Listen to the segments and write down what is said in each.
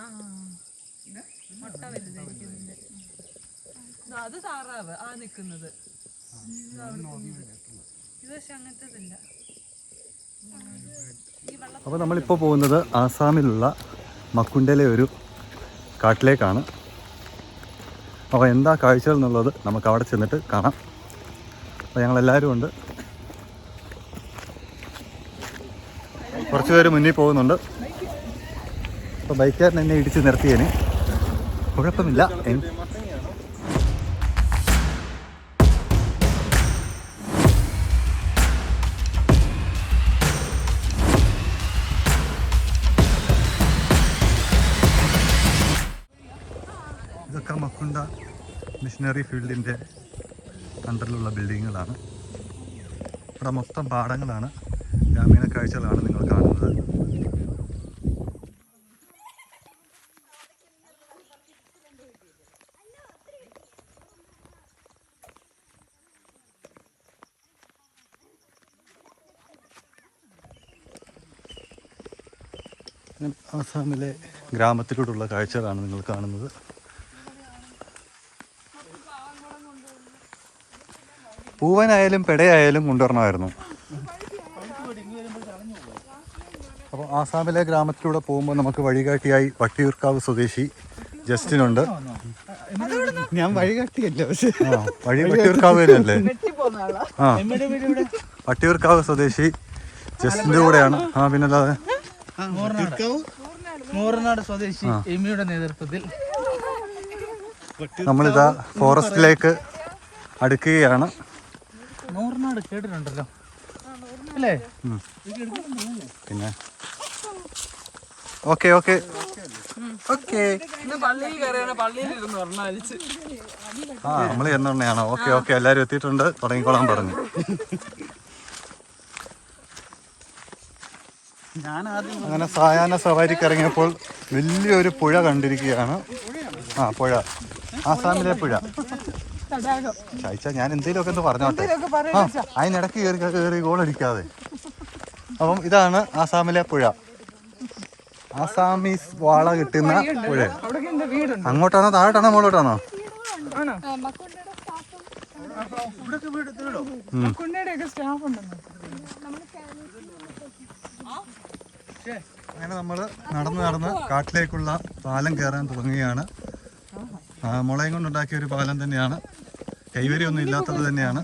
ആ മുട്ട വലുതായിരിക്കുന്നുണ്ട് ദാ അത് താറാവ് ആ നിക്കുന്നത് ഇത് പക്ഷെ അങ്ങനത്തതില്ല. അപ്പോൾ നമ്മളിപ്പോൾ പോകുന്നത് ആസാമിലുള്ള മക്കുണ്ടയിലെ ഒരു കാട്ടിലേക്കാണ്. അപ്പോൾ എന്താ കാഴ്ചകൾ എന്നുള്ളത് നമുക്ക് അവിടെ ചെന്നിട്ട് കാണാം. അപ്പോൾ ഞങ്ങളെല്ലാവരും ഉണ്ട്. കുറച്ച് പേര് മുന്നിൽ പോകുന്നുണ്ട്. അപ്പോൾ ബൈക്കുകാരൻ എന്നെ ഇടിച്ച് നിർത്തിയതിന് കുഴപ്പമില്ല. ഇതൊക്കെ മക്കുണ്ട മിഷനറി ഫീൽഡിന്റെ അണ്ടറിലുള്ള ബിൽഡിങ്ങുകളാണ് ഇവിടെ മൊത്തം പാടങ്ങളാണ്. ഗ്രാമീണ കാഴ്ചകളാണ് നിങ്ങൾ കാണുന്നത്. ആസാമിലെ ഗ്രാമത്തിലൂടെയുള്ള കാഴ്ചകളാണ് നിങ്ങൾ കാണുന്നത്. പൂവനായാലും പെടയായാലും കൊണ്ടുവരണമായിരുന്നു. അപ്പോൾ ആസാമിലെ ഗ്രാമത്തിലൂടെ പോകുമ്പോൾ നമുക്ക് വഴികാട്ടിയായി വട്ടിയൂർക്കാവ് സ്വദേശി ജസ്റ്റിനുണ്ട്. ഞാൻ വഴികാട്ടിയല്ല പക്ഷെ. ആ വഴി വട്ടിയൂർക്കാവ് തന്നെയല്ലേ ആ. വട്ടിയൂർക്കാവ് സ്വദേശി ജസ്റ്റിന്റെ കൂടെയാണ്. ആ പിന്നെ അല്ലാതെ മൂറനാട് സ്വദേശി എമിയുടെ നേതൃത്വത്തിൽ. നമ്മളിതാ ഫോറസ്റ്റിലേക്ക് അടുക്കുകയാണ്. മൂറനാട് കേട്ടിട്ടുണ്ടല്ലോ. അല്ലേ. പിന്നെ. Okay okay. ഓക്കെ. ആ നമ്മൾ എന്നെണ്ണയാണോ ഓക്കെ ഓക്കെ. എല്ലാവരും എത്തിയിട്ടുണ്ട്. തുടങ്ങിക്കോളാൻ പറഞ്ഞു ഞാൻ ആദ്യം അങ്ങനെ സായാഹ്ന സവാരിക്ക് ഇറങ്ങിയപ്പോൾ വലിയൊരു പുഴ കണ്ടിരിക്കുകയാണ്. ആ പുഴ. ആസാമിലെ പുഴ. ചായച്ച ഞാൻ എന്തെങ്കിലുമൊക്കെ ഒന്ന് പറഞ്ഞോട്ടെ? ആ അതിനിടയ്ക്ക് കയറി കയറി ഗോളടിക്കാതെ അപ്പം ഇതാണ് ആസാമിലെ പുഴ. ആസാമീസ് വാള കിട്ടുന്ന പുഴ. അവിടെ എന്റെ വീടുണ്ട്? അങ്ങോട്ടാണോ താഴോട്ടാണോ ഒക്കെ സ്റ്റാഫ് ഉണ്ടെന്ന് അങ്ങനെ നമ്മൾ നടന്ന് നടന്ന് കാട്ടിലേക്കുള്ള പാലം കയറാൻ തുടങ്ങുകയാണ്. ആ, മുളയും കൊണ്ടുണ്ടാക്കിയ ഒരു പാലം തന്നെയാണ്. കൈവരി ഒന്നും ഇല്ലാത്തത് തന്നെയാണ്.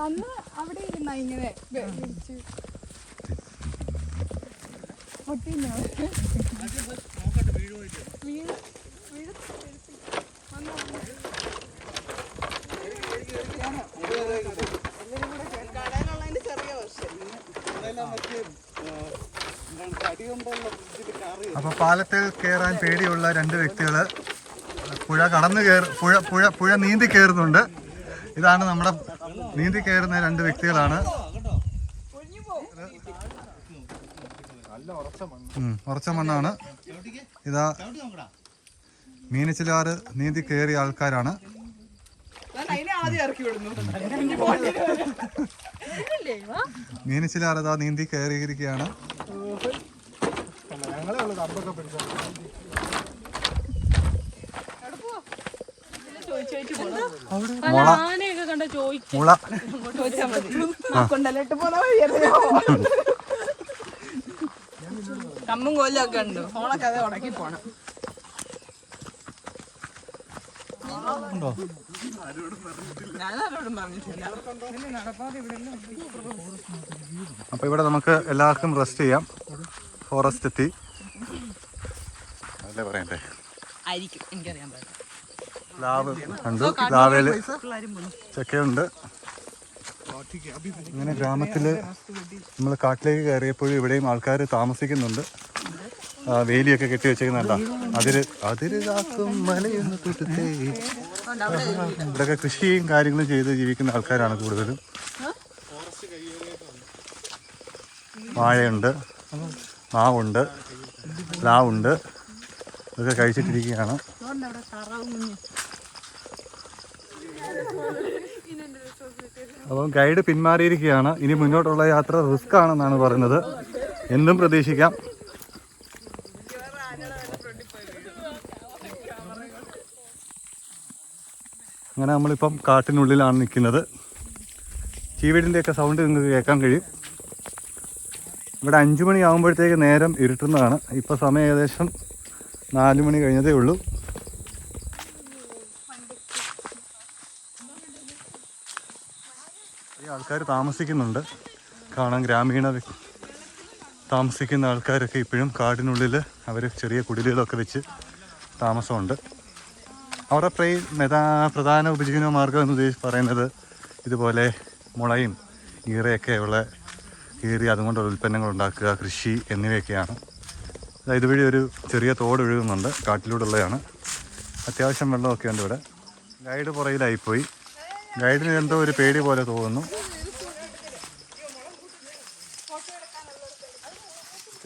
അന്ന് അവിടെ ഇരുന്ന ഇങ്ങനെ വെ- വിളിച്ച് പൊട്ടിഞ്ഞോ? വീണ്- വീണ് വന്നോ, വന്നോ. അപ്പൊ പാലത്തിൽ കയറാൻ പേടിയുള്ള രണ്ട് വ്യക്തികൾ പുഴ കടന്നു കയറി പുഴ പുഴ പുഴ നീന്തി കയറുന്നുണ്ട് ഇതാണ് നമ്മുടെ നീന്തി കയറുന്ന രണ്ട് വ്യക്തികളാണ്. ഉറച്ച മണ്ണാണ്. ഇതാ മീനച്ചിലാറ് നീന്തി കയറിയ ആൾക്കാരാണ്. മീനച്ചിലാറ് ഇതാ നീന്തി കയറിയിരിക്കുകയാണ് മുള ഉള്ളു കണ്ട കൊണ്ടല്ലിട്ട് കമ്മും കൊല്ലൊക്കെ ഉണ്ട് ഫോണൊക്കെ അത് പോണം അപ്പോൾ ഇവിടെ നമുക്ക് എല്ലാവർക്കും റെസ്റ്റ് ചെയ്യാം. ഫോറസ്റ്റ് എത്തി. അല്ലേ പറയണ്ടേ? ആയിരിക്കും. എനിക്കറിയാൻ പറ്റും. പ്ലാവ് പ്ലാവേൽ ചക്കയുണ്ട്. ഇങ്ങനെ ഗ്രാമത്തിൽ നമ്മൾ കാട്ടിലേക്ക് കയറിയപ്പോഴും ഇവിടെയും ആൾക്കാർ താമസിക്കുന്നുണ്ട്. വേലിയൊക്കെ കെട്ടി വെച്ചേക്കുന്നുണ്ട അതിര് അതിര് കാക്കും മലയെന്ന് ഇവിടെയൊക്കെ കൃഷിയും കാര്യങ്ങളും ചെയ്ത് ജീവിക്കുന്ന ആൾക്കാരാണ് കൂടുതലും. വാഴയുണ്ട്. മാവുണ്ട്. പ്ലാവുണ്ട്. ഇതൊക്കെ കഴിച്ചിട്ടിരിക്കുകയാണ്. അപ്പം ഗൈഡ് പിന്മാറിയിരിക്കുകയാണ്. ഇനി മുന്നോട്ടുള്ള യാത്ര റിസ്ക് ആണെന്നാണ് പറയുന്നത്. എന്തും പ്രതീക്ഷിക്കാം. അങ്ങനെ നമ്മളിപ്പം കാട്ടിനുള്ളിലാണ് നിൽക്കുന്നത്. ചീവീടിന്റെയൊക്കെ സൗണ്ട് നിങ്ങൾക്ക് കേൾക്കാൻ കഴിയും. ഇവിടെ അഞ്ചു മണിയാകുമ്പോഴത്തേക്ക് നേരം ഇരുട്ടുന്നതാണ്. ഇപ്പോൾ സമയം ഏകദേശം നാല് മണി കഴിഞ്ഞതേ ഉള്ളൂ. ആൾക്കാർ താമസിക്കുന്നുണ്ട്. കാണാൻ ഗ്രാമീണ താമസിക്കുന്ന ആൾക്കാരൊക്കെ ഇപ്പോഴും കാടിനുള്ളിൽ അവർ ചെറിയ കുടിലുകളൊക്കെ വെച്ച് താമസമുണ്ട്. അവരുടെ പ്രൈ മെതാ പ്രധാന ഉപജീവന മാർഗം എന്ന് ഉദ്ദേശിച്ച് പറയുന്നത് ഇതുപോലെ മുളയും ഈറയൊക്കെ ഉള്ള കീറി അതുകൊണ്ടുള്ള ഉൽപ്പന്നങ്ങൾ ഉണ്ടാക്കുക കൃഷി എന്നിവയൊക്കെയാണ്. ഇതുവഴി ഒരു ചെറിയ തോട് ഒഴുകുന്നുണ്ട്. കാട്ടിലൂടെ കാട്ടിലൂടെയുള്ളതാണ്. അത്യാവശ്യം വെള്ളമൊക്കെ ഉണ്ട് ഇവിടെ. ഗൈഡ് പുറയിലായിപ്പോയി ഗൈഡിന് എന്തോ ഒരു പേടി പോലെ തോന്നുന്നു.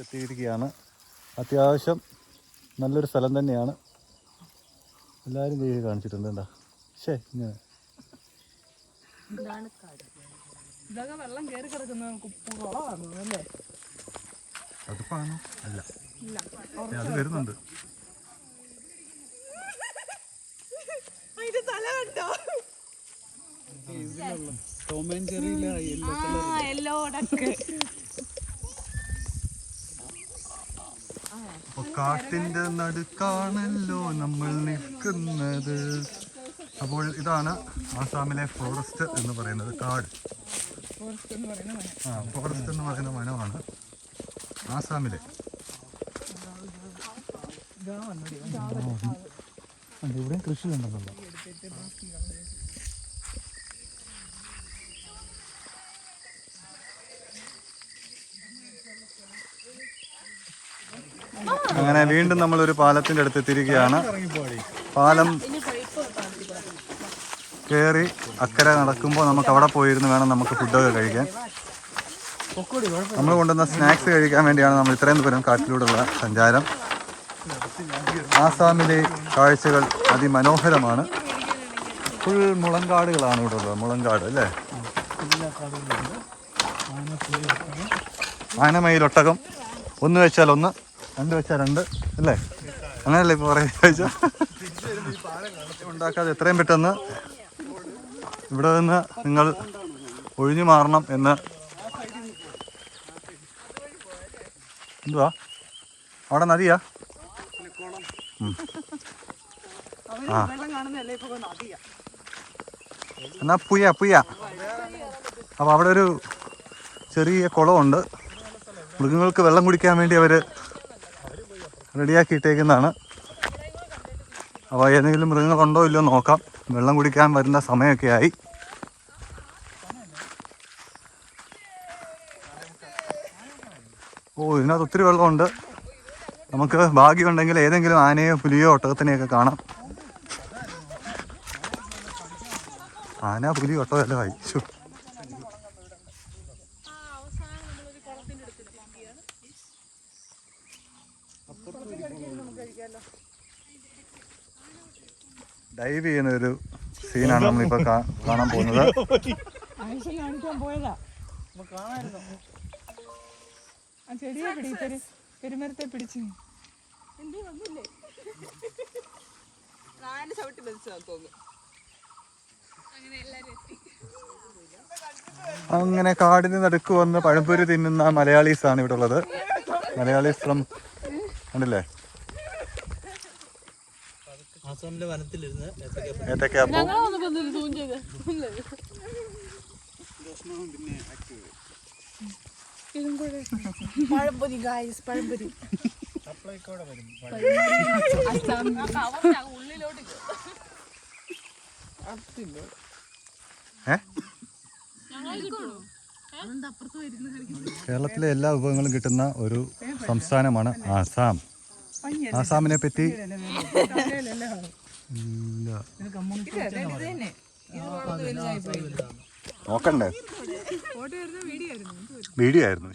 എത്തിയിരിക്കുകയാണ്. അത്യാവശ്യം നല്ലൊരു സ്ഥലം തന്നെയാണ്. എല്ലാവരും ഗൈഡ് കാണിച്ചിട്ടുണ്ട് എന്താ ശേ ഇങ്ങനെ. ഇതൊക്കെ വെള്ളം കയറി കിടക്കുന്ന അല്ലേ? അതുപ്പാണോ? അല്ല. അത് വരുന്നുണ്ട്. കാട്ടിന്റെ നടുക്കാണല്ലോ നമ്മൾ നിൽക്കുന്നത്. അപ്പോൾ ഇതാണ് ആസാമിലെ ഫോറസ്റ്റ് എന്ന് പറയുന്നത് കാട്. ആ ഫോറസ്റ്റ് എന്ന് പറയുന്ന വനമാണ് ആസാമിലെ. ഇവിടെയും കൃഷി ഉണ്ടെന്നല്ലോ അങ്ങനെ വീണ്ടും നമ്മൾ ഒരു പാലത്തിന്റെ അടുത്ത് എത്തിയിരിക്കുകയാണ്. പാലം കേറി അക്കരെ നടക്കുമ്പോൾ നമുക്ക് അവിടെ പോയിരുന്ന് വേണം നമുക്ക് ഫുഡൊക്കെ കഴിക്കാൻ. നമ്മൾ കൊണ്ടുവന്ന സ്നാക്സ് കഴിക്കാൻ വേണ്ടിയാണ് നമ്മൾ ഇത്രയും ദൂരം കാട്ടിലൂടെയുള്ള സഞ്ചാരം. ആസാമിലെ കാഴ്ചകൾ അതിമനോഹരമാണ്. ഫുൾ മുളങ്കാടുകളാണ് ഇവിടെ ഉള്ളത്. മുളങ്കാട് അല്ലേ? ആനമയിലൊട്ടകം ഒന്ന് വെച്ചാൽ ഒന്ന് രണ്ട് വെച്ചാൽ രണ്ട് അല്ലേ? അങ്ങനല്ലേ ഇപ്പോൾ പറയുക ഉണ്ടാക്കാതെ എത്രയും പെട്ടെന്ന് ഇവിടെ നിന്ന് നിങ്ങൾ ഒഴിഞ്ഞു മാറണം എന്ന്. എന്തുവാ? അവിടെ നദിയാ ഉം. ആ വെള്ളം കാണുന്നതല്ലേ ഇപ്പൊ നദിയാ എന്നാ പുയ പുയ അപ്പോൾ അവിടെ ഒരു ചെറിയ കുളമുണ്ട്. മൃഗങ്ങൾക്ക് വെള്ളം കുടിക്കാൻ വേണ്ടി അവർ റെഡിയാക്കിയിട്ടേക്കുന്നതാണ്. അപ്പോൾ ഏതെങ്കിലും മൃഗങ്ങളുണ്ടോ ഇല്ലയോ നോക്കാം. വെള്ളം കുടിക്കാൻ വരുന്ന സമയമൊക്കെ ആയി. ഓ ഇതിനകത്ത് ഒത്തിരി വെള്ളമുണ്ട്. നമുക്ക് ഭാഗ്യമുണ്ടെങ്കിൽ ഏതെങ്കിലും ആനയോ പുലിയോ ഒട്ടകത്തിനെയൊക്കെ കാണാം. ആന പുലി ഒട്ടകമല്ല ആയി. വായിച്ചു ഡൈവ് ചെയ്യുന്ന ഒരു സീനാണ് നമ്മളിപ്പോ കാണാൻ പോകുന്നത്. ചെടിയെ പിടി പെരു പെരുമരത്തെ പിടിച്ച് ചവിട്ടി മരിച്ചതാ തോന്നുന്നു അങ്ങനെ കാടിന് നടുക്ക് വന്ന് പഴംപൊരി തിന്നുന്ന മലയാളീസ് ആണ് ഇവിടെ ഉള്ളത്. മലയാളീസ് ഫ്രം കണ്ടില്ലേ? പഴംപൊരി ഗായ്സ് പഴംപൊരി. സപ്ലൈക്കോടെ വരും. ഏ? കേരളത്തിലെ എല്ലാ വിഭവങ്ങളും കിട്ടുന്ന ഒരു സംസ്ഥാനമാണ് ആസാം. ആസാമിനെ പറ്റി. നോക്കണ്ടേ? വീഡിയോ ആയിരുന്നു.